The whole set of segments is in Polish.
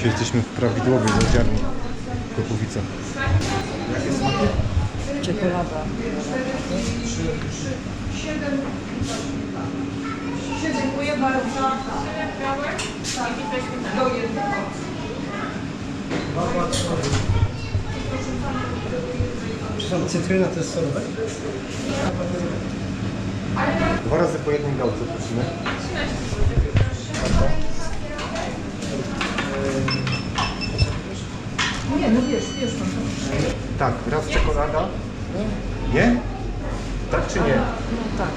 Dzisiaj jesteśmy w prawidłowej złodziarni Kopowica. Jakie smaki? Czekolada. Dziękuję bardzo. Do jednego. Przepraszam, cytryna to jest sorbet? Dwa razy po jednym gałce prosimy. 13 Tak, raz czekolada. Nie? Tak czy nie? No tak.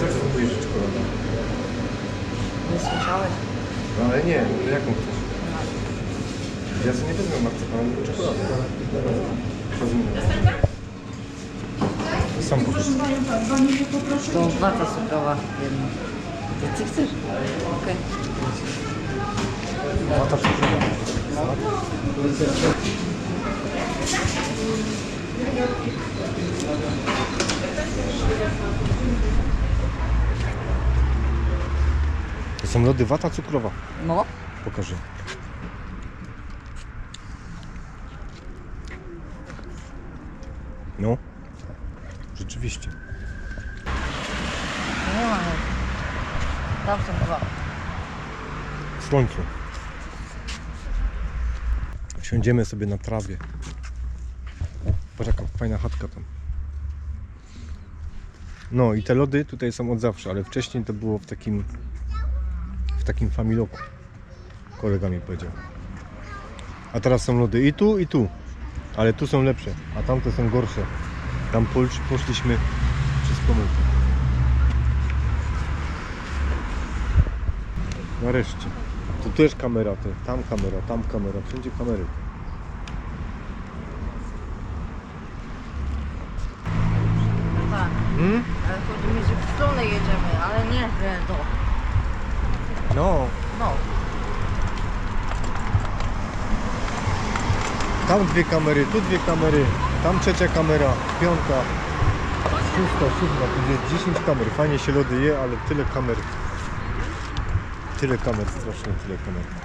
Co kupujesz czekolada? Nie słyszałeś? No ale nie, no to jaką chcesz? Ja sobie nie wezmę marcepaну, tylko czekoladę. Rozumiem. Sam powiedz. To wata cukrowa jedna. Ty chcesz? Okej. Mata cukrowa. To są lody wata cukrowa. No. Pokażę. No. Rzeczywiście. Nie ma. Tam są dwa. W słońcu. Siądziemy sobie na trawie. Patrz jaka fajna chatka tam. No i te lody tutaj są od zawsze, ale wcześniej to było w takim w takim familoku. Kolega mi powiedział. A teraz są lody i tu, i tu. Ale tu są lepsze, a tamte są gorsze. Tam posz- poszliśmy przez pomyłkę. Nareszcie. Tu też kamera, tam kamera, tam kamera, wszędzie kamery. No tak. Hmm? Ale chodzi mi, że w stronę jedziemy, ale nie, do. No, No. tam dwie kamery, tu dwie kamery, tam trzecia kamera, piąta, szósta, siódma, tu jest 10 kamer. Fajnie się lody je, ale tyle kamer. Tyle kamer, strasznie tyle kamer.